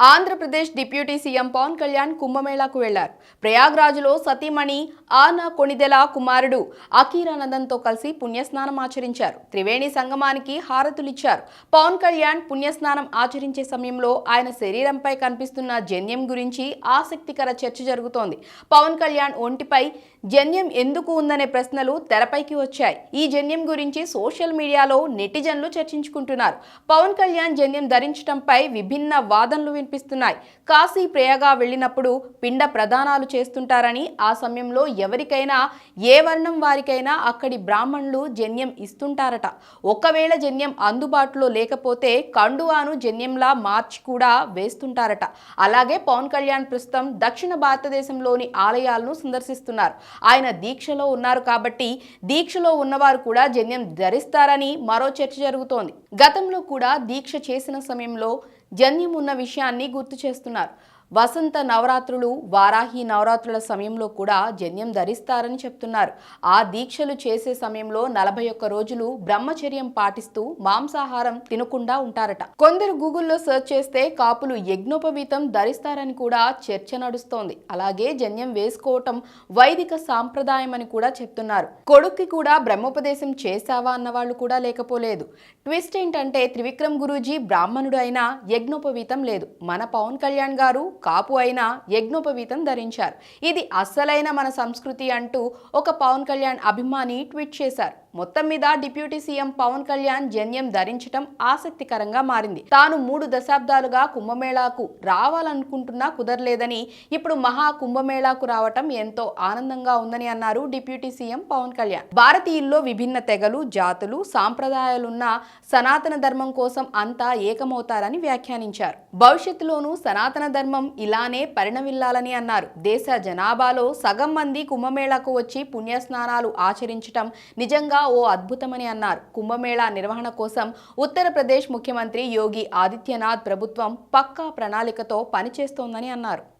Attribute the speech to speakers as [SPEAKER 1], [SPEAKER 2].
[SPEAKER 1] Andhra Pradesh deputy CM Pawan Kalyan కుంభమేళాకు వెళ్ళారు. ప్రయాగ్రాజ్లో సతీమణి ఆనా కొణిదెల కుమారుడు అకీరానందంతో కలిసి పుణ్యస్నానం ఆచరించారు. త్రివేణి సంగమానికి హారతులిచ్చారు. పవన్ కళ్యాణ్ పుణ్యస్నానం ఆచరించే సమయంలో ఆయన శరీరంపై కనిపిస్తున్న జన్యం గురించి ఆసక్తికర చర్చ జరుగుతోంది. పవన్ కళ్యాణ్ ఒంటిపై జన్యం ఎందుకు ఉందనే ప్రశ్నలు తెరపైకి వచ్చాయి. ఈ జన్యం గురించి సోషల్ మీడియాలో నెటిజన్లు చర్చించుకుంటున్నారు. పవన్ కళ్యాణ్ జన్యం ధరించడంపై విభిన్న వాదనలు వినిపిస్తున్నాయి కాశీ ప్రయాగా వెళ్ళినప్పుడు పిండ ప్రదానాలు చేస్తుంటారని ఆ సమయంలో ఎవరికైనా ఏ వర్ణం వారికైనా అక్కడి బ్రాహ్మణులు జన్యం ఇస్తుంటారట. ఒకవేళ జన్యం అందుబాటులో లేకపోతే కండువాను జన్యంలా మార్చి కూడా వేస్తుంటారట. అలాగే పవన్ కళ్యాణ్ ప్రస్తుతం దక్షిణ భారతదేశంలోని ఆలయాలను సందర్శిస్తున్నారు. ఆయన దీక్షలో ఉన్నారు కాబట్టి దీక్షలో ఉన్నవారు కూడా జన్యం ధరిస్తారని మరో చర్చ జరుగుతోంది. గతంలో కూడా దీక్ష చేసిన సమయంలో జన్యం ఉన్న విషయాన్ని గుర్తు చేస్తున్నారు. వసంత నవరాత్రులు వారాహి నవరాత్రుల సమయంలో కూడా జన్యం ధరిస్తారని చెప్తున్నారు. ఆ దీక్షలు చేసే సమయంలో నలభై ఒక్క రోజులు బ్రహ్మచర్యం పాటిస్తూ మాంసాహారం తినకుండా ఉంటారట. కొందరు గూగుల్లో సెర్చ్ చేస్తే కాపులు యజ్ఞోపవీతం ధరిస్తారని కూడా చర్చ నడుస్తోంది. అలాగే జన్యం వేసుకోవటం వైదిక సాంప్రదాయం అని కూడా చెప్తున్నారు. కొడుక్కి కూడా బ్రహ్మోపదేశం చేశావా అన్న వాళ్ళు కూడా లేకపోలేదు. ట్విస్ట్ ఏంటంటే త్రివిక్రమ్ గురూజీ బ్రాహ్మణుడు అయినా యజ్ఞోపవీతం లేదు. మన పవన్ కళ్యాణ్ గారు కాపు అయినా యజ్ఞోపవీతం ధరించారు. ఇది అస్సలైన మన సంస్కృతి అంటూ ఒక పవన్ కళ్యాణ్ అభిమాని ట్వీట్ చేశారు. మొత్తం మీద డిప్యూటీ సీఎం పవన్ కళ్యాణ్ జన్యం ధరించడం ఆసక్తికరంగా మారింది. తాను మూడు దశాబ్దాలుగా కుంభమేళాకు రావాలనుకుంటున్నా కుదరలేదని ఇప్పుడు మహా కుంభమేళాకు రావటం ఎంతో ఆనందంగా ఉందని అన్నారు డిప్యూటీ సీఎం పవన్ కళ్యాణ్. భారతీయుల్లో విభిన్న తెగలు జాతులు సాంప్రదాయాలున్న సనాతన ధర్మం కోసం అంతా ఏకమవుతారని వ్యాఖ్యానించారు. భవిష్యత్తులోనూ సనాతన ధర్మం ఇలానే పరిణమిల్లాలని అన్నారు. దేశ జనాభాలో సగం మంది కుంభమేళాకు వచ్చి పుణ్యస్నానాలు ఆచరించటం నిజంగా ఓ అద్భుతమని అన్నారు. కుంభమేళా నిర్వహణ కోసం ఉత్తరప్రదేశ్ ముఖ్యమంత్రి యోగి ఆదిత్యనాథ్ ప్రభుత్వం పక్కా ప్రణాళికతో పనిచేస్తోందని అన్నారు.